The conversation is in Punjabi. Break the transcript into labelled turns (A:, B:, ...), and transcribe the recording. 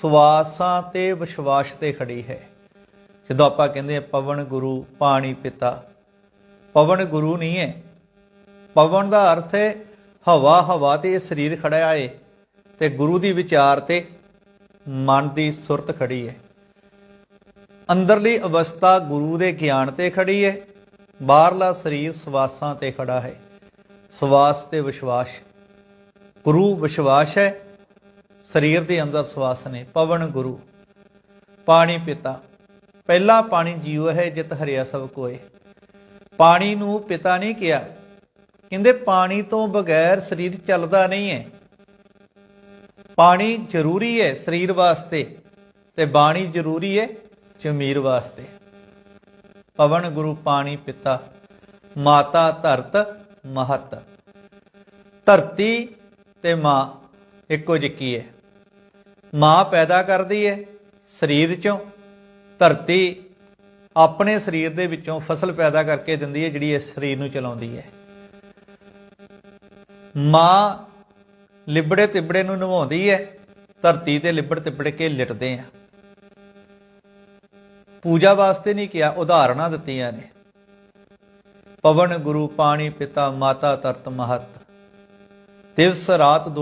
A: ਸਵਾਸਾਂ ਤੇ ਵਿਸ਼ਵਾਸ ਤੇ ਖੜੀ ਹੈ। ਜਦੋਂ ਆਪਾਂ ਕਹਿੰਦੇ ਆ ਪਵਨ ਗੁਰੂ, ਪਾਣੀ ਪਿਤਾ, ਪਵਨ ਗੁਰੂ ਨਹੀਂ ਹੈ। ਪਵਨ ਦਾ ਅਰਥ ਹੈ ਹਵਾ ਹਵਾ ਤੇ ਇਹ ਸਰੀਰ ਖੜਾ ਏ ਤੇ ਗੁਰੂ ਦੀ ਵਿਚਾਰ ਤੇ ਮਨ ਦੀ ਸੁਰਤ ਖੜੀ ਹੈ। ਅੰਦਰਲੀ ਅਵਸਥਾ ਗੁਰੂ ਦੇ ਗਿਆਨ ਤੇ ਖੜੀ ਹੈ, ਬਾਹਰਲਾ ਸਰੀਰ ਸਵਾਸਾਂ ਤੇ ਖੜਾ ਹੈ। ਸਵਾਸ ਤੇ ਵਿਸ਼ਵਾਸ, ਗੁਰੂ ਵਿਸ਼ਵਾਸ ਹੈ ਸਰੀਰ ਦੇ ਅੰਦਰ ਸਵਾਸ ਨੇ, ਪਵਨ ਗੁਰੂ, ਪਾਣੀ ਪਿਤਾ। ਪਹਿਲਾ ਪਾਣੀ ਜੀਵ ਹੈ, ਜਿਤ ਹਰਿਆ ਸਭ ਕੋਏ। ਪਾਣੀ ਨੂੰ ਪਿਤਾ ਨਹੀਂ ਕਿਹਾ। ਕਹਿੰਦੇ, ਪਾਣੀ ਤੋਂ ਬਗੈਰ ਸਰੀਰ ਚੱਲਦਾ ਨਹੀਂ ਹੈ। ਪਾਣੀ ਜ਼ਰੂਰੀ ਹੈ ਸਰੀਰ ਵਾਸਤੇ ਤੇ ਬਾਣੀ ਜ਼ਰੂਰੀ ਹੈ ਜ਼ਮੀਰ ਵਾਸਤੇ। ਪਵਨ ਗੁਰੂ, ਪਾਣੀ ਪਿਤਾ, ਮਾਤਾ ਧਰਤ ਮਹਤ। ਧਰਤੀ ਤੇ ਮਾਂ ਇੱਕੋ ਜਿੱਕੀ ਹੈ? ਮਾਂ ਪੈਦਾ ਕਰਦੀ ਹੈ ਸਰੀਰ ਚੋਂ, ਧਰਤੀ ਆਪਣੇ ਸਰੀਰ ਦੇ ਵਿੱਚੋਂ ਫਸਲ ਪੈਦਾ ਕਰਕੇ ਦਿੰਦੀ ਹੈ ਜਿਹੜੀ ਇਸ ਸਰੀਰ ਨੂੰ ਚਲਾਉਂਦੀ ਹੈ ਮਾਂ ਲਿਬੜੇ ਤਿਬੜੇ ਨੂੰ ਨਵਾਉਂਦੀ ਹੈ ਧਰਤੀ ਤੇ ਲਿਬੜ ਤਿਬੜ ਕੇ ਲਿਟਦੇ ਆ। ਪੂਜਾ ਵਾਸਤੇ ਨਹੀਂ ਕਿਹਾ ਉਦਾਹਰਨਾਂ ਦਿੱਤੀਆਂ ਨੇ। ਪਵਨ ਗੁਰੂ, ਪਾਣੀ ਪਿਤਾ, ਮਾਤਾ ਤਰਤ ਮਹਤ। ਦਿਵਸ ਰਾਤ